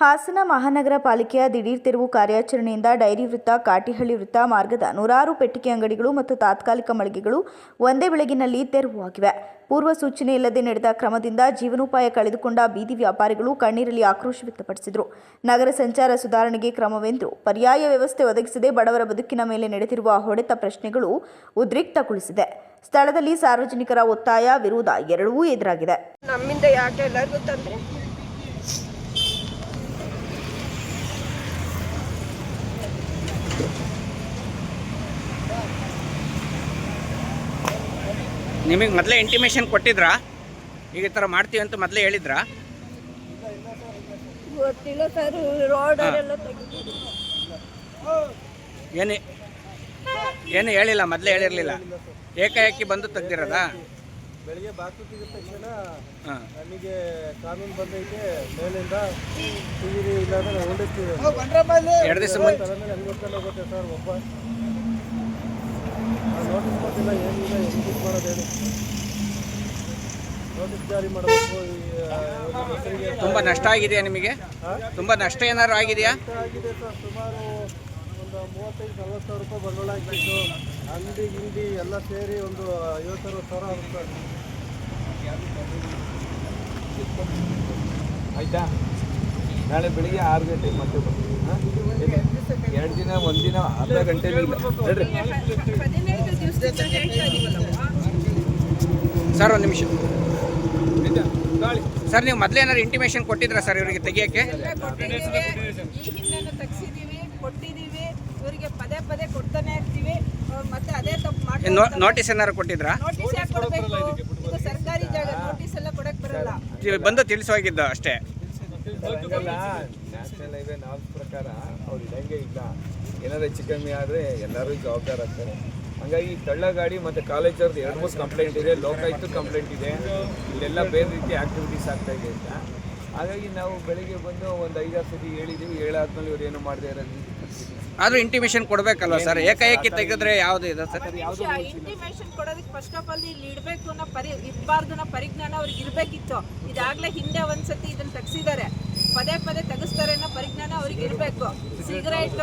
ಹಾಸನ ಮಹಾನಗರ ಪಾಲಿಕೆಯ ದಿಢೀರ್ ತೆರವು ಕಾರ್ಯಾಚರಣೆಯಿಂದ ಡೈರಿ ವೃತ್ತ, ಕಾಟಿಹಳ್ಳಿ ವೃತ್ತ ಮಾರ್ಗದ ನೂರಾರು ಪೆಟ್ಟಿಗೆ ಅಂಗಡಿಗಳು ಮತ್ತು ತಾತ್ಕಾಲಿಕ ಮಳಿಗೆಗಳು ಒಂದೇ ಬೆಳಗಿನಲ್ಲಿ ತೆರವಾಗಿವೆ ಪೂರ್ವ ಸೂಚನೆ ಇಲ್ಲದೆ ನಡೆದ ಕ್ರಮದಿಂದ ಜೀವನೋಪಾಯ ಕಳೆದುಕೊಂಡ ಬೀದಿ ವ್ಯಾಪಾರಿಗಳು ಕಣ್ಣೀರಲ್ಲಿ ಆಕ್ರೋಶ ವ್ಯಕ್ತಪಡಿಸಿದರು. ನಗರ ಸಂಚಾರ ಸುಧಾರಣೆಗೆ ಕ್ರಮವೆಂದು ಪರ್ಯಾಯ ವ್ಯವಸ್ಥೆ ಒದಗಿಸದೆ ಬಡವರ ಬದುಕಿನ ಮೇಲೆ ನಡೆದಿರುವ ಹೊಡೆತ ಪ್ರಶ್ನೆಗಳು ಉದ್ರಿಕ್ತಗೊಳಿಸಿದೆ. ಸ್ಥಳದಲ್ಲಿ ಸಾರ್ವಜನಿಕರ ಒತ್ತಾಯ, ವಿರೋಧ ಎರಡೂ ಎದುರಾಗಿದೆ. ನಮ್ಮಿಂದ ಯಾಕೆ ಎಲ್ಲರಿಗೂ ನಿಮಗೆ ಮೊದಲೇ ಇಂಟಿಮೇಷನ್ ಕೊಟ್ಟಿದ್ರಾ? ಈಗ ಈ ಥರ ಮಾಡ್ತೀವಿ ಅಂತ ಮೊದಲೇ ಹೇಳಿದ್ರಾ? ಗೊತ್ತಿಲ್ಲ ಸರ್ ತೆಗಿತೀವಿ ಏನು ಏನು ಹೇಳಿಲ್ಲ ಮೊದಲೇ ಹೇಳಿರಲಿಲ್ಲ. ಏಕಾಏಕಿ ಬಂದು ತೆಗ್ದಿರೋದಾ? ಬೆಳಿಗ್ಗೆ ಬಾಕಿ ತೆಗೆದ ತಕ್ಷಣ ಹಾಂ. ನಮಗೆ ಕಾನೂನು ಬಂದೈತೆ ಮೇಲಿಂದ ತೆಗೀರಿ ಇಲ್ಲಾಂದ್ರೆ ಹೊಂಡಿಸ್ತೀವಿ ಎರಡು ದಿವಸ ಮುಂಚೆ ಸರ್ ಒಬ್ಬ. ನೋಟಿಸ್ ಕೊಟ್ಟಿಲ್ಲ ಏನಿಲ್ಲ ಹೆಂಗೆ ಮಾಡೋದು ಹೇಳಿ ಜಾರಿ ಮಾಡಬೇಕು ಹೆಸರಿಗೆ ತುಂಬ ನಷ್ಟ ಆಗಿದೆಯಾ ನಿಮಗೆ? ತುಂಬ ನಷ್ಟ ಏನಾದ್ರು ಆಗಿದೆಯಾ? ಆಗಿದೆ ಸರ್ ಸುಮಾರು ಒಂದು ಮೂವತ್ತೈದು ನಲ್ವತ್ತು ಸಾವಿರ ರೂಪಾಯಿ ಬಂಡವಾಳ ಹಾಕಿತ್ತು ಅಂಗಡಿ ಗಿಂಡಿ ಎಲ್ಲ ಸೇರಿ ಒಂದು ಐವತ್ತು ಸಾವಿರ ಆಗುತ್ತೆ ಆಯ್ತಾ? ನಾಳೆ ಬೆಳಿಗ್ಗೆ ಆರು ಗಂಟೆಗೆ ಮತ್ತೆ ಬರ್ತೀವಿ ಹಾಂ? ದಿನ ಒಂದಿನ ಅರ್ಧ ಗಂಟೆ ಸರ್ ಒಂದು ನಿಮಿಷ. ಸರ್ ನೀವು ಮೊದಲೇ ಏನಾದ್ರು ಇಂಟಿಮೇಷನ್ ಕೊಟ್ಟಿದ್ರಾ ಸರ್ ಇವರಿಗೆ ತೆಗಿಯೋಕ್ಕೆ? ಕೊಟ್ಟಿದ್ದೀವಿ. ಇವರಿಗೆ ಪದೇ ಪದೇ ಕೊಡ್ತಾನೆ ಇರ್ತೀವಿ. ಮತ್ತೆ ಅದೇ ತಪ್ಪು ಮಾಡಿ ನೋಟಿಸ್ ಏನಾದ್ರು ಕೊಟ್ಟಿದ್ರಾ? ನೋಟಿಸ್ ಯಾಕೆ ಕೊಡಬೇಕು? ಇದು ಸರ್ಕಾರಿ ಜಾಗ ನೋಟಿಸ್ ಎಲ್ಲ ಕೊಡಕ್ಕೆ ಬರಲ್ಲ. ಬಂದು ತಿಳಿಸೋಗಿದ್ದ ಅಷ್ಟೇ. ಹಂಗಲ್ಲ ನ್ಯಾಷನಲ್ ಹೈವೇ ನಾಲ್ಕು ಪ್ರಕಾರ ಅವ್ರು ಇದಂಗೆ ಇಲ್ಲ. ಏನಾದ್ರು ಹೆಚ್ಚು ಕಮ್ಮಿ ಆದರೆ ಎಲ್ಲರೂ ಜವಾಬ್ದಾರ ಆಗ್ತಾರೆ. ಹಂಗಾಗಿ ತಳ್ಳ ಗಾಡಿ ಮತ್ತು ಕಾಲೇಜವ್ರದ್ದು ಎರಡು ಮೂರು ಕಂಪ್ಲೇಂಟ್ ಇದೆ ಲೋಕಾಯುಕ್ತ ಕಂಪ್ಲೇಂಟ್ ಇದೆ. ಇಲ್ಲೆಲ್ಲ ಬೇರೆ ರೀತಿ ಆ್ಯಕ್ಟಿವಿಟೀಸ್ ಆಗ್ತಾ ಇದೆ ಅಂತ. ಹಾಗಾಗಿ ನಾವು ಬೆಳಿಗ್ಗೆ ಬಂದು ಒಂದು ಐದಾರು ಸತಿ ಹೇಳಿದ್ದೀವಿ ಹೇಳಾದ್ಮೇಲೆ ಇವ್ರು ಏನು ಮಾಡದೇ ಇರೋದು ಆದ್ರೂ ಇಂಟಿಮೇಷನ್ ಕೊಡ್ಬೇಕಲ್ವಾ ಸರ್? ಏಕಾಏಕಿ ತೆಗೆದ್ರೆ ಯಾವ್ದು ಇದೆ ಸರ್? ಇಂಟಿಮೇಷನ್ ಕೊಡೋದಕ್ಕೆ ಫಸ್ಟ್ ಆಫ್ ಆಲ್ ಇಲ್ಲಿ ಇಡಬೇಕು ಅನ್ನೋ ಪರಿ ಇರಬಾರ್ದು ಅನ್ನೋ ಪರಿಜ್ಞಾನ ಅವ್ರಿಗೆ ಇರಬೇಕಿತ್ತು. ಇದಾಗಲೇ ಹಿಂದೆ ಒಂದ್ಸತಿ ಇದನ್ನ ತೆಗ್ಸಿದ್ದಾರೆ. ಪದೇ ಪದೇ ತೆಗಿಸ್ತಾರೆ ಅನ್ನೋ ಪರಿಜ್ಞಾನ ಅವ್ರಿಗೆ ಇರಬೇಕು. ಸಿಗರೇಟ್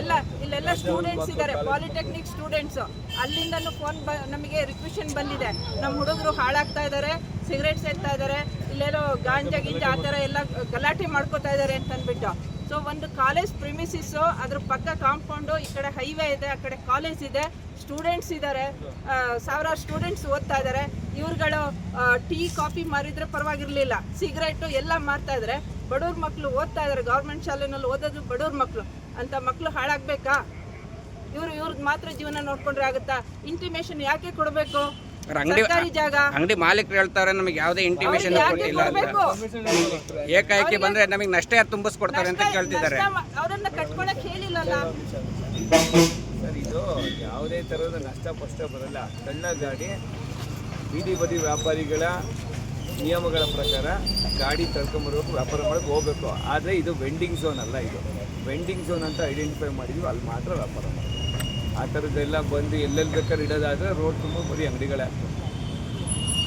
ಎಲ್ಲ ಇಲ್ಲೆಲ್ಲ ಸ್ಟೂಡೆಂಟ್ಸ್ ಇದ್ದಾರೆ ಪಾಲಿಟೆಕ್ನಿಕ್ ಸ್ಟೂಡೆಂಟ್ಸ್ ಅಲ್ಲಿಂದನೂ ಫೋನ್ ಬ ನಮಗೆ ರಿಕ್ವೆಷನ್ ಬಂದಿದೆ. ನಮ್ಮ ಹುಡುಗರು ಹಾಳಾಗ್ತಾ ಇದ್ದಾರೆ. ಸಿಗರೇಟ್ ಸೇರ್ತಾ ಇದ್ದಾರೆ ಇಲ್ಲೆಲ್ಲೋ ಗಾಂಜಾ ಗಿಂಜಾ ಆ ಥರ ಎಲ್ಲ ಗಲಾಟೆ ಮಾಡ್ಕೋತಾ ಇದ್ದಾರೆ ಅಂತಂದ್ಬಿಟ್ಟು ಸೊ ಒಂದು ಕಾಲೇಜ್ ಪ್ರಿಮಿಸಿಸ್ಸು ಅದ್ರ ಪಕ್ಕ ಕಾಂಪೌಂಡು ಈ ಕಡೆ ಹೈವೇ ಇದೆ, ಆ ಕಡೆ ಕಾಲೇಜ್ ಇದೆ. ಸ್ಟೂಡೆಂಟ್ಸ್ ಇದ್ದಾರೆ. ಸಾವಿರಾರು ಸ್ಟೂಡೆಂಟ್ಸ್ ಓದ್ತಾ ಇದ್ದಾರೆ. ಇವ್ರುಗಳು ಟೀ, ಕಾಫಿ ಮಾರಿದ್ರೆ ಪರವಾಗಿರಲಿಲ್ಲ. ಸಿಗರೇಟು ಎಲ್ಲ ಮಾರ್ತಾ ಇದ್ದಾರೆ. ಬಡವ್ರ ಮಕ್ಕಳು ಓದ್ತಾ ಇದ್ದಾರೆ. ಗೌರ್ಮೆಂಟ್ ಶಾಲೆನಲ್ಲಿ ಓದೋದು ಬಡವ್ರ ಮಕ್ಕಳು ಅಂತ ಮಕ್ಕಳು ಹಾಳಾಗ್ಬೇಕಾ? ಇವರು ಇವ್ರದ್ದು ಮಾತ್ರ ಜೀವನ ನೋಡ್ಕೊಂಡ್ರೆ ಆಗುತ್ತಾ? ಇಂಟಿಮೇಷನ್ ಯಾಕೆ ಕೊಡಬೇಕು? ಅಂಗಡಿ ಅಂಗಡಿ ಮಾಲೀಕರು ಹೇಳ್ತಾರೆ ನಮಗೆ ಯಾವುದೇ ಇಂಟಿಮೇಷನ್ ಯಾಕೆ ಕೊಟ್ಟಿಲ್ಲ ಅಂತ. ಏಕಾಏಕಿ ಬಂದ್ರೆ ನಮಗೆ ನಷ್ಟ ಯಾರು ತುಂಬಿಸ್ಕೊಡ್ತಾರೆ ಅಂತ ಕೇಳ್ತಿದ್ದಾರೆ. ಸರ್ ಇದು ಯಾವುದೇ ಥರದ ನಷ್ಟ ಪಷ್ಟ ಬರಲ್ಲ. ಸಣ್ಣ ಗಾಡಿ ಬೀದಿ ಬದಿ ವ್ಯಾಪಾರಿಗಳ ನಿಯಮಗಳ ಪ್ರಕಾರ ಗಾಡಿ ತಳ್ಕೊಂಬರ್ಬೇಕು ವ್ಯಾಪಾರ ಮಾಡಕ್ಕೆ ಹೋಗ್ಬೇಕು. ಆದರೆ ಇದು ವೆಂಡಿಂಗ್ ಝೋನ್ ಅಲ್ಲ ಇದು. ವೆಂಡಿಂಗ್ ಝೋನ್ ಅಂತ ಐಡೆಂಟಿಫೈ ಮಾಡಿದ್ವಿ ಅಲ್ಲಿ ಮಾತ್ರ ವ್ಯಾಪಾರ ಮಾಡಬೇಕು. ಆ ಥರದ್ದೆಲ್ಲ ಬಂದು ಎಲ್ಲೆಲ್ಲಿ ಬೇಕಾದ್ರೆ ಇಡೋದಾದರೆ ರೋಡ್ ತುಂಬ ಬರೀ ಅಂಗಡಿಗಳೇ. ಆಗ್ತದೆ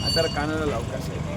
ಆ ಥರ ಕಾನೂನಲ್ಲಿ ಅವಕಾಶ ಇದೆ.